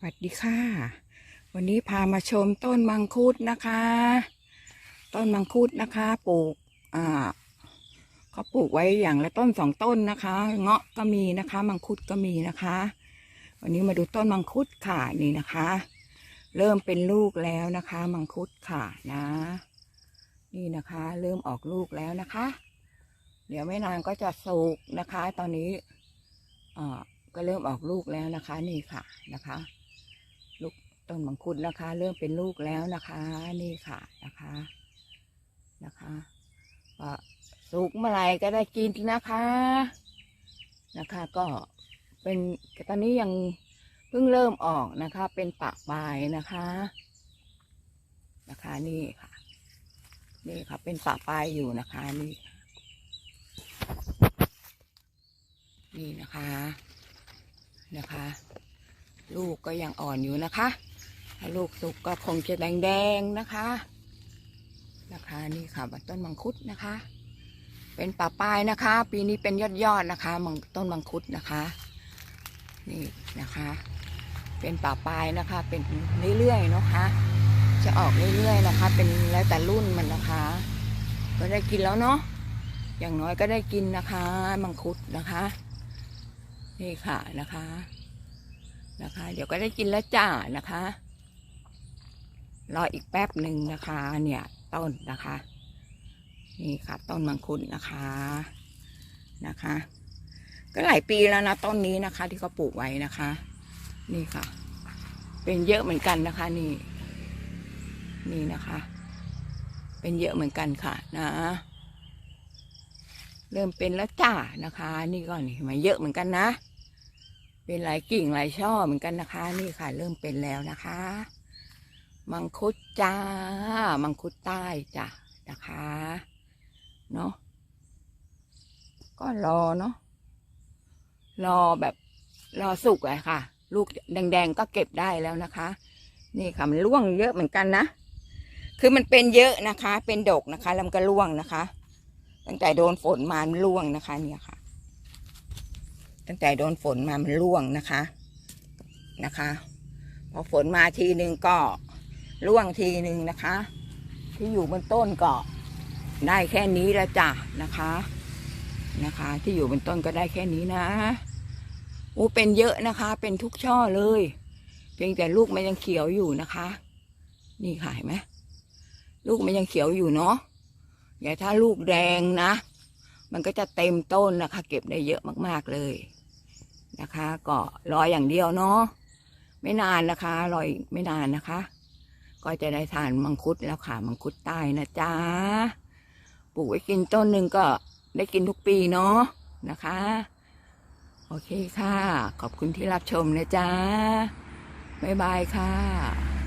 สวัสดีค่ะ วันนี้พามาชมต้นมังคุดนะคะ ต้นมังคุดนะคะ ปลูกอ่าเขาปลูกไว้อย่างละต้นสองต้นนะคะ เงาะก็มีนะคะ มังคุดก็มีนะคะ วันนี้มาดูต้นมังคุดค่ะนี่นะคะ เริ่มเป็นลูกแล้วนะคะ มังคุดค่ะนะ นี่นะคะ เริ่มออกลูกแล้วนะคะ เดี๋ยวไม่นานก็จะสุกนะคะ ตอนนี้อ่าก็เริ่มออกลูกแล้วนะคะนี่ค่ะนะคะ ต้นมังคุดนะคะ เริ่มเป็นลูกแล้วนะคะ นี่ค่ะนะคะนะคะก็สุกเมื่อไหร่ก็ได้กินนะคะ นะคะ ก็เป็นตอนนี้ยังเพิ่งเริ่มออกนะคะ เป็นปากปลายนะคะ นะคะนี่ค่ะ นี่ค่ะ เป็นปากปลายอยู่นะคะนี่นี่นะคะนะคะ ลูกก็ยังอ่อนอยู่นะคะ ลูกสุกก็คงจะแดงๆนะคะ นะคะนี่ค่ะต้นมังคุดนะคะ เป็นป่าปลายนะคะ ปีนี้เป็นยอดยอดๆนะคะมังต้นมังคุดนะคะ นี่นะคะ เป็นป่าปลายนะคะ เป็นเรื่อยๆนะคะ จะออกเรื่อยๆนะคะ เป็นแล้วแต่รุ่นมันนะคะ ก็ได้กินแล้วเนาะอย่างน้อยก็ได้กินนะคะ มังคุดนะคะ นี่ค่ะนะคะนะคะ เดี๋ยวก็ได้กินแล้วจ้านะคะ รออีกแป๊บหนึ่งนะคะ เนี่ยต้นนะคะ นี่ค่ะ ต้นมังคุดนะคะนะคะ ก็หลายปีแล้วนะต้นนี้นะคะ ที่เขาปลูกไว้นะคะ นี่ค่ะ เป็นเยอะเหมือนกันนะคะ นี่ นี่นะคะ เป็นเยอะเหมือนกันค่ะ นะ เริ่มเป็นแล้วจ้านะคะ นี่ก็นี่มาเยอะเหมือนกันนะเป็นหลายกิ่งหลายช่อเหมือนกันนะคะ นี่ค่ะ เริ่มเป็นแล้วนะคะ มังคุดจ้า มังคุดใต้จ้ะนะคะเนาะก็รอเนาะรอแบบรอสุกอะค่ะ ลูกแดงๆก็เก็บได้แล้วนะคะ นี่ค่ะมันร่วงเยอะเหมือนกันนะคือมันเป็นเยอะนะคะ เป็นดกนะคะแล้วมันก็ร่วงนะคะ ตั้งแต่โดนฝนมามันร่วงนะคะ เนี่ยค่ะ ตั้งแต่โดนฝนมามันร่วงนะคะนะคะ พอฝนมาทีนึงก็ ร่วงทีหนึ่งนะคะ ที่อยู่บนต้นก็ได้แค่นี้ล้วจ้ะนะคะนะคะ ที่อยู่บนต้นก็ได้แค่นี้นะโอ้เป็นเยอะนะคะ เป็นทุกช่อเลย เพียงแต่ลูกมันยังเขียวอยู่นะคะ นี่ค่ะเห็นไหมลูกมันยังเขียวอยู่เนาะอย่าถ้าลูกแดงนะ มันก็จะเต็มต้นนะคะ เก็บได้เยอะมากๆเลยนะคะ ก็รออย่างเดียวเนาะไม่นานนะคะรออีกไม่นานนะคะ ก็จะได้ทานมังคุดแล้วค่ะมังคุดใต้นะจ๊ะปลูกไว้กินต้นหนึ่งก็ได้กินทุกปีเนาะนะคะ โอเคค่ะ ขอบคุณที่รับชมนะจ๊ะบ๊ายบายค่ะ